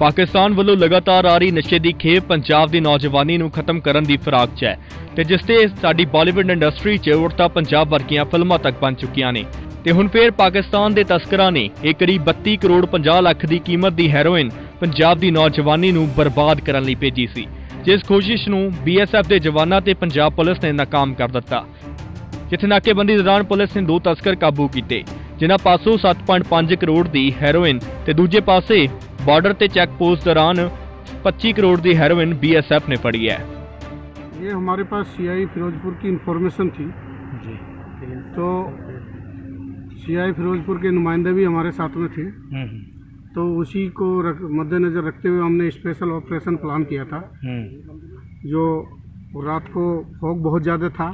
ਪਾਕਿਸਤਾਨ ਵੱਲੋਂ ਲਗਾਤਾਰ ਆ ਰਹੀ ਨਸ਼ੇ ਦੀ ਖੇਪ ਪੰਜਾਬ ਦੀ ਨੌਜਵਾਨੀ ਨੂੰ ਖਤਮ ਕਰਨ ਦੀ ਫਿਰਾਕ 'ਚ ਹੈ ਤੇ ਜਿਸ ਤੇ ਸਾਡੀ ਬਾਲੀਵੁੱਡ ਇੰਡਸਟਰੀ 'ਚ ਉੜਤਾ ਪੰਜਾਬ ਵਰਗੀਆਂ ਫਿਲਮਾਂ ਤੱਕ ਬਣ ਚੁੱਕੀਆਂ ਨੇ। ਤੇ ਹੁਣ ਫੇਰ ਪਾਕਿਸਤਾਨ ਦੇ ਤਸਕਰਾਂ ਨੇ ਇਹ ਕਰੀਬ 32 ਕਰੋੜ 50 ਲੱਖ ਦੀ ਕੀਮਤ ਦੀ ਹੈਰੋਇਨ ਪੰਜਾਬ ਦੀ ਨੌਜਵਾਨੀ ਨੂੰ ਬਰਬਾਦ ਕਰਨ ਲਈ ਭੇਜੀ ਸੀ, ਜਿਸ ਕੋਸ਼ਿਸ਼ ਨੂੰ ਬੀਐਸਐਫ ਦੇ ਜਵਾਨਾਂ ਤੇ ਪੰਜਾਬ ਪੁਲਿਸ ਨੇ ਨਾਕਾਮ ਕਰ ਦਿੱਤਾ। ਜਿੱਥੇ ਨਾਕੇਬੰਦੀ ਦੌਰਾਨ ਪੁਲਿਸ ਨੇ ਦੋ ਤਸਕਰ ਕਾਬੂ ਕੀਤੇ, ਜਿਨ੍ਹਾਂ ਪਾਸੋਂ 7.5 ਕਰੋੜ ਦੀ ਹੈਰੋਇਨ ਤੇ ਦੂਜੇ ਪਾਸੇ ਬਾਰਡਰ ਤੇ ਚੈੱਕ ਪੋਸਟ ਦੌਰਾਨ 25 ਕਰੋੜ ਦੀ ਹੈਰੋਇਨ ਬੀਐਸਐਫ ਨੇ ਫੜੀ ਹੈ ये हमारे पास सीआई फिरोजपुर की इंफॉर्मेशन थी जी तो सीआई फिरोजपुर के नुमाइंदे भी हमारे साथ में थे हम्म तो उसी को रख, मद्देनज़र रखते हुए हमने स्पेशल ऑपरेशन प्लान किया था हम्म जो रात को फॉग बहुत ज़्यादा था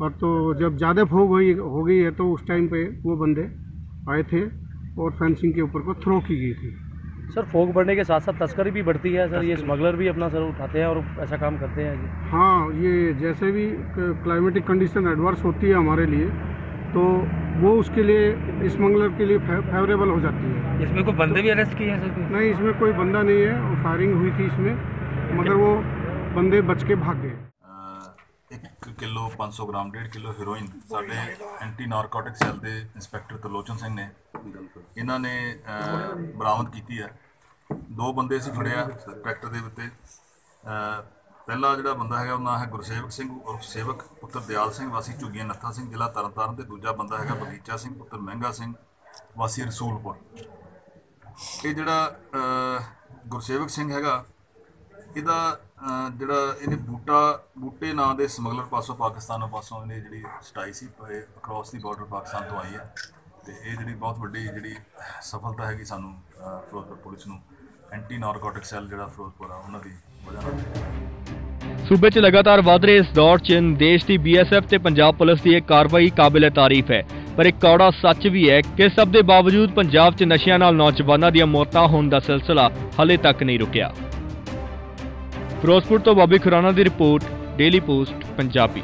और तो जब ज़्यादा फॉग हुई हो गई है तो उस टाइम पे वो बंदे आए थे और फेंसिंग के ऊपर को थ्रो की गई थी सर फोक बढ़ने के साथ साथ तस्करी भी बढ़ती है सर ये स्मगलर भी अपना सर उठाते हैं और ऐसा काम करते हैं जी हाँ ये जैसे भी क्लाइमेटिक कंडीशन एडवर्स होती है हमारे लिए तो वो उसके लिए स्मगलर के लिए फेवरेबल हो जाती है इसमें कोई बंदे भी अरेस्ट किए हैं सर नहीं इसमें कोई बंदा नहीं है और फायरिंग हुई थी इसमें मगर वो बंदे बच के भाग गए ਅਹ ਇੱਕ ਕਿਲੋ 500 ਗ੍ਰਾਮ 1.5 ਕਿਲੋ ਹੈਰੋਇਨ ਸਾਡੇ ਐਂਟੀ ਨਾਰਕੋਟਿਕ ਸੈੱਲ ਦੇ ਇੰਸਪੈਕਟਰ ਤਰਲੋਚਨ ਸਿੰਘ ਨੇ ਇਹਨਾਂ ਨੇ ਅਹ, ਬਰਾਮਦ ਕੀਤੀ ਹੈ ਦੋ ਬੰਦੇ ਅਸੀਂ ਫੜਿਆ ਟਰੈਕਟਰ ਦੇ ਉੱਤੇ। ਪਹਿਲਾ ਜਿਹੜਾ ਬੰਦਾ ਹੈਗਾ ਉਹ ਨਾਂ ਹੈ ਗੁਰਸੇਵਕ ਸਿੰਘ, ਉਰਫ ਸੇਵਕ ਪੁੱਤਰ ਦਿਆਲ ਸਿੰਘ, ਵਾਸੀ ਝੁੱਗੀਆਂ ਨੱਥਾ ਸਿੰਘ, ਜ਼ਿਲ੍ਹਾ ਤਰਨਤਾਰਨ ਤੇ ਦੂਜਾ ਬੰਦਾ ਹੈਗਾ ਬਗੀਚਾ ਸਿੰਘ, ਪੁੱਤਰ ਮਹਿੰਗਾ ਸਿੰਘ, ਵਾਸੀ ਰਸੂਲਪੁਰ। ਇਹ ਜਿਹੜਾ ਗੁਰਸੇਵਕ ਸਿੰਘ ਹੈਗਾ, ਇਹਦਾ ਜਿਹੜਾ ਇਹਨੇ ਬੂਟਾ, ਬੂਟੇ ਨਾਂ ਦੇ ਸਮਗਲਰ ਪਾਸੋਂ ਪਾਕਿਸਤਾਨ ਪਾਸੋਂ ਇਹਨੇ ਜਿਹੜੀ ਸਟਾਈ ਸੀ ਅਕ੍ਰੋਸ ਦੀ ਬਾਰਡਰ ਪਾਕਿਸਤਾਨ ਤੋਂ ਆਈ ਹੈ। ਤੇ ਇਹ ਜਿਹੜੀ ਬਹੁਤ ਵੱਡੀ ਜਿਹੜੀ ਸਫਲਤਾ ਹੈਗੀ ਸਾਨੂੰ ਫਿਰੋਜ਼ਪੁਰ ਪੁਲਿਸ ਨੂੰ। ਐਂਟੀ ਨਾਰਕੋਟਿਕ ਸੈੱਲ ਜਿਹੜਾ ਫਿਰੋਜ਼ਪੁਰ ਆ, ਉਹਨਾਂ ਦੀ ਵਜ੍ਹਾ ਨਾਲ ਸੂਬੇ 'ਚ ਲਗਾਤਾਰ ਵਧ ਰਹੇ ਇਸ ਦੌਰ 'ਚ ਦੇਸ਼ ਦੀ ਬੀਐਸਐਫ ਤੇ ਪੰਜਾਬ ਪੁਲਿਸ ਦੀ ਇਹ ਕਾਰਵਾਈ ਕਾਬਿਲੇ ਤਾਰੀਫ ਹੈ। ਪਰ ਇੱਕ ਕੌੜਾ ਸੱਚ ਵੀ ਹੈ ਕਿ ਸਭ ਦੇ ਬਾਵਜੂਦ ਪੰਜਾਬ 'ਚ ਨਸ਼ਿਆਂ ਨਾਲ ਨੌਜਵਾਨਾਂ ਦੀਆਂ ਮੌਤਾਂ ਹੋਣ ਦਾ ਸਿਲਸਿਲਾ ਹਲੇ ਤੱਕ ਨਹੀਂ ਰੁਕਿਆ। ਫਿਰੋਜ਼ਪੁਰ ਤੋਂ ਬਾਬੀ ਖੁਰਾਨਾ ਦੀ ਰਿਪੋਰਟ ਡੇਲੀ ਪੋਸਟ ਪੰਜਾਬੀ।